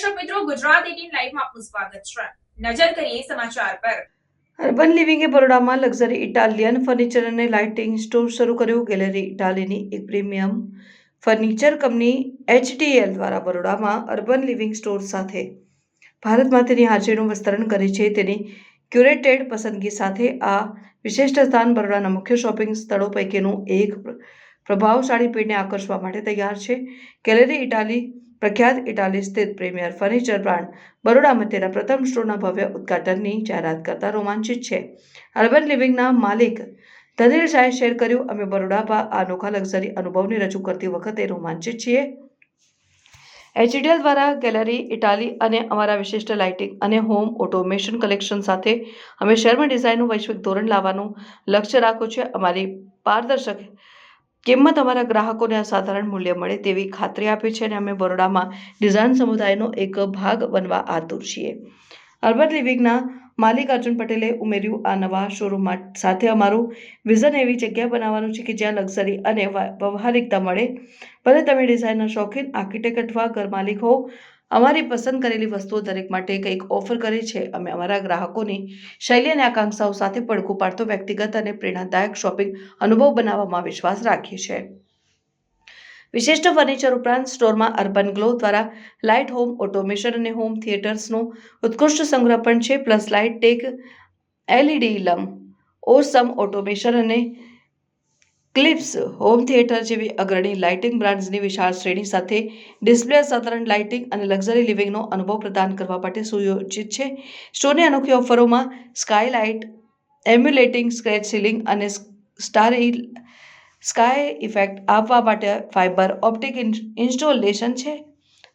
દર્શક મિત્રો, ગુજરાત એટીન લાઈવમાં આપનું સ્વાગત છે. નજર કરીએ સમાચાર પર. અર્બન લિવિંગે બરોડામાં લક્ઝરી ઇટાલિયન ફર્નિચર અને લાઇટિંગ સ્ટોર શરૂ કર્યું. ગેલેરી ઇટાલીની એક પ્રીમિયમ ફર્નિચર કંપની એચડીએલ દ્વારા બરોડામાં અર્બન લિવિંગ સ્ટોર સાથે ભારતમાં તેની હાજરીનું વિસ્તરણ કરે છે. તેની ક્યુરેટેડ પસંદગી સાથે આ વિશિષ્ટ સ્થાન બરોડાના મુખ્ય શોપિંગ સ્થળો પૈકીનું એક પ્ર- પ્રભાવશાળી પેઢને આકર્ષવા માટે તૈયાર છે. ગેલેરી ઇટાલી પ્રખ્યાત ઇટાલી સ્થિત પ્રીમિયર ફર્નિચર બ્રાન્ડ બરોડામાં તેના પ્રથમ સ્ટોરના ભવ્ય ઉદઘાટનની જાહેરાત કરતા રોમાંચિત છે. અર્બન લિવિંગના માલિક ધનિલ શાહે શેર કર્યું, અમે બરોડા પર આ અનોખા લક્ઝરી અનુભવને રજૂ કરતી વખતે રોમાંચિત છીએ. એચડીએલ દ્વારા ગેલેરી, ઇટાલી અને અમારા વિશિષ્ટ લાઇટિંગ અને હોમ ઓટોમેશન કલેક્શન સાથે અમે શહેરમાં ડિઝાઇનનું વૈશ્વિક ધોરણ લાવવાનું લક્ષ્ય રાખ્યું છે અમારી પારદર્શક કિંમત અમારા ગ્રાહકોને અસાધારણ મૂલ્ય મળે તેવી ખાતરી આપે છે અને અમે બરોડામાં ડિઝાઇન સમુદાયનો એક ભાગ બનવા આતુર છીએ. અર્બન લિવિંગના માલિક અર્જુન પટેલે ઉમેર્યું, આ નવા શોરૂમ સાથે અમારું વિઝન એવી જગ્યા બનાવવાનું છે કે જ્યાં લક્ઝરી અને વ્યવહારિકતા મળે. ભલે તમે ડિઝાઇનના શોખીન, આર્કિટેક્ટ અથવા ઘર માલિક હો અમારી પસંદ કરેલી વસ્તુઓ દરેક માટે કંઈક ઓફર કરે છે. અમે અમારા ગ્રાહકોની શૈલી અને આકાંક્ષાઓ સાથે પડઘું પાડતો વ્યક્તિગત અને પ્રેરણાદાયક શોપિંગ અનુભવ બનાવવામાં વિશ્વાસ રાખીએ છીએ. વિશિષ્ટ ફર્નિચર ઉપરાંત સ્ટોરમાં અર્બન ગ્લો દ્વારા લાઇટ હોમ, ઓટોમેશન અને હોમ થિયેટર્સનો ઉત્કૃષ્ટ સંગ્રહ પણ છે. પ્લસ લાઇટ ટેક, એલઈડી લમ, ઓસમ ઓટોમેશન અને ક્લિપ્સ, હોમ થિયેટર જેવી અગ્રણી લાઇટિંગ બ્રાન્ડ્સની વિશાળ શ્રેણી સાથે ડિસ્પ્લે, સાધારણ લાઇટિંગ અને લક્ઝરી લિવિંગનો અનુભવ પ્રદાન કરવા માટે સુયોજિત છે. સ્ટોરની અનોખી ઓફરોમાં સ્કાયલાઇટ, એમ્યુલેટિંગ સ્ક્રેચ સીલિંગ અને સ્ટાર, સ્કાય ઇફેક્ટ આપવા માટે ફાઇબર ઓપ્ટિક ઇન્સ્ટોલેશન છે.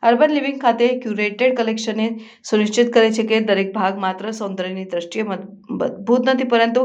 અર્બન લિવિંગ ખાતે ક્યુરેટેડ કલેક્શનને સુનિશ્ચિત કરે છે કે દરેક ભાગ માત્ર સૌંદર્યની દ્રષ્ટિએ મજબૂત નથી, પરંતુ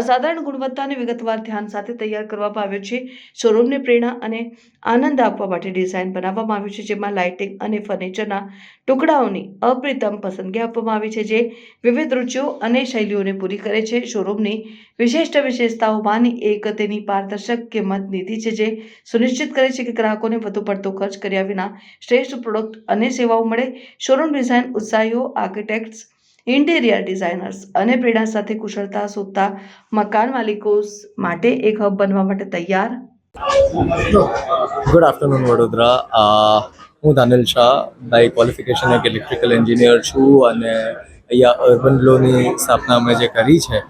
અસાધારણ ગુણવત્તા અને વિગતવાર ધ્યાન સાથે તૈયાર કરવામાં આવ્યો છે. શોરૂમને પ્રેરણા અને આનંદ આપવા માટે ડિઝાઇન બનાવવામાં આવ્યું છે, જેમાં લાઇટિંગ અને ફર્નિચરના ટુકડાઓની અપ્રિતમ પસંદગી આપવામાં આવી છે, જે વિવિધ રુચિઓ અને શૈલીઓને પૂરી કરે છે. શોરૂમની વિશિષ્ટ વિશેષતાઓમાંની એક તેની પારદર્શક કિંમત નીતિ છે, જે સુનિશ્ચિત કરે છે કે ગ્રાહકોને વધુ પડતો ખર્ચ કર્યા વિના શ્રેષ્ઠ પ્રોડક્ટ અને સેવાઓ મળે. શોરૂમ ડિઝાઇન ઉત્સાહીઓ, આર્કિટેક્ટ્સ, ઇન્ટિરિયર ડિઝાઇનર્સ અને પ્રેરણા સાથે કુશળતા શોધતા મકાન માલિકો માટે એક હબ બનવા માટે તૈયાર. Good afternoon Vadodara. હું દાનિલ શાહ બાય ક્વોલિફિકેશન એક ઇલેક્ટ્રિકલ એન્જિનિયર છું અને અહીંયા અર્બન લોની સ્થાપના અમે જે કરી છે,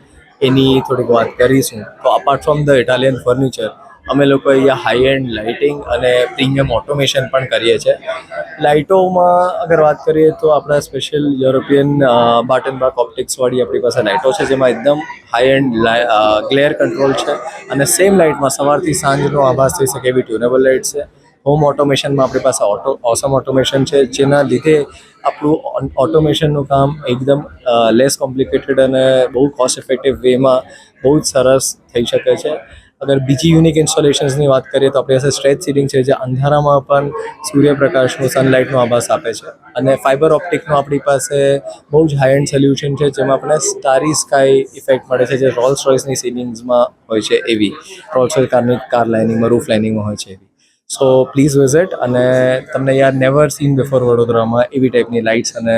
એની થોડીક વાત કરીશું. તો apart from the Italian furniture અમે લોકો અહીંયા હાઈ એન્ડ લાઇટિંગ અને પ્રીમિયમ ઓટોમેશન પણ કરીએ છીએ. લાઇટોમાં અગર વાત કરીએ તો આપણા સ્પેશિયલ યુરોપિયન બાટનબાક ઓપ્ટિક્સવાળી આપણી પાસે લાઇટો છે, જેમાં એકદમ હાઈ એન્ડ ગ્લેર કંટ્રોલ છે અને સેમ લાઇટમાં સવારથી સાંજનો આભાસ થઈ શકે એવી ટ્યુનેબલ લાઇટ છે. હોમ ઓટોમેશનમાં આપણી પાસે ઓટો ઓસમ ઓટોમેશન છે, જેના લીધે આપણું ઓટોમેશનનું કામ એકદમ લેસ કોમ્પ્લિકેટેડ અને બહુ કોસ્ટ ઇફેક્ટિવ વેમાં બહુ જ સરસ થઈ શકે છે. અગર બીજી યુનિક ઇન્સ્ટોલેશન્સની વાત કરીએ તો આપણી પાસે સ્ટ્રેચ સીલિંગ છે, જે અંધારામાં પણ સૂર્યપ્રકાશનું સનલાઇટનો આભાસ આપે છે. અને ફાઇબર ઓપ્ટિકનું આપણી પાસે બહુ જ હાઈ એન્ડ સોલ્યુશન છે, જેમાં આપણે સ્ટારી સ્કાય ઇફેક્ટ મળે છે, જે રોલ્સ રોયસની સીલિંગ્સમાં હોય છે, એવી. રોલ્સ રોયસ કારની કાર લાઇનિંગમાં રૂફ લાઇનિંગમાં હોય છે, એવી. સો પ્લીઝ વિઝિટ અને તમને યાર નેવર સીન બિફોર વડોદરામાં એવી ટાઈપની લાઇટ્સ અને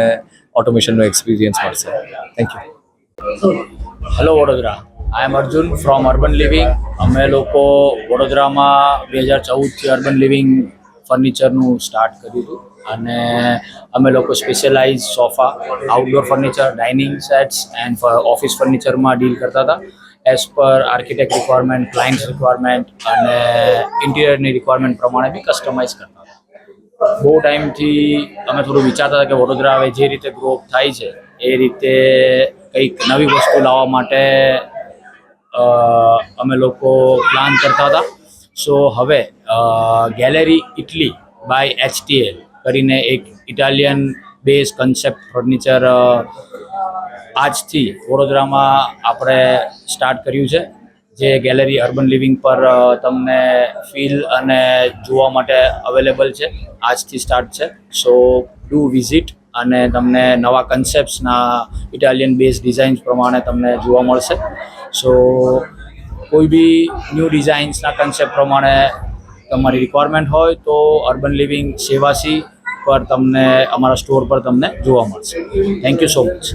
ઓટોમેશનનો એક્સપિરિયન્સ મળશે. Thank you hello Vadodara. I am Arjun from Urban Living અમે લોકો વડોદરામાં બે હજાર ચૌદથી અર્બન લિવિંગ ફર્નિચરનું સ્ટાર્ટ કર્યું હતું. અને અમે લોકો specialize sofa outdoor furniture dining sets and office ફર્નિચરમાં deal કરતા હતા. As per architect requirement clients requirement અને ઇન્ટિરિયરની રિક્વાયરમેન્ટ પ્રમાણે બી કસ્ટમાઇઝ કરતા હતા. બહુ ટાઈમથી અમે થોડું વિચારતા હતા કે વડોદરા હવે જે રીતે ગ્રો થાય છે, એ રીતે કંઈક નવી વસ્તુ લાવવા માટે અમે લોકો પ્લાન કરતા હતા. સો હવે ગેલેરી ઇટલી બાય એચટીએલ કરીને એક ઇટાલિયન બેઝ કન્સેપ્ટ ફર્નિચર આજથી વડોદરામાં આપણે સ્ટાર્ટ કર્યું છે, જે ગેલેરી અર્બન લિવિંગ પર તમને ફીલ અને જોવા માટે અવેલેબલ છે. આજથી સ્ટાર્ટ છે. સો ડુ વિઝિટ અને તમને નવા કન્સેપ્ટ્સના ઇટાલિયન બેઝ ડિઝાઇન્સ પ્રમાણે તમને જોવા મળશે. સો કોઈ બી ન્યૂ ડિઝાઇન્સના કન્સેપ્ટ પ્રમાણે તમારી રિક્વાયરમેન્ટ હોય તો અર્બન લિવિંગ સેવાસી પર તમને અમારા સ્ટોર પર તમને જોવા મળશે. Thank you so much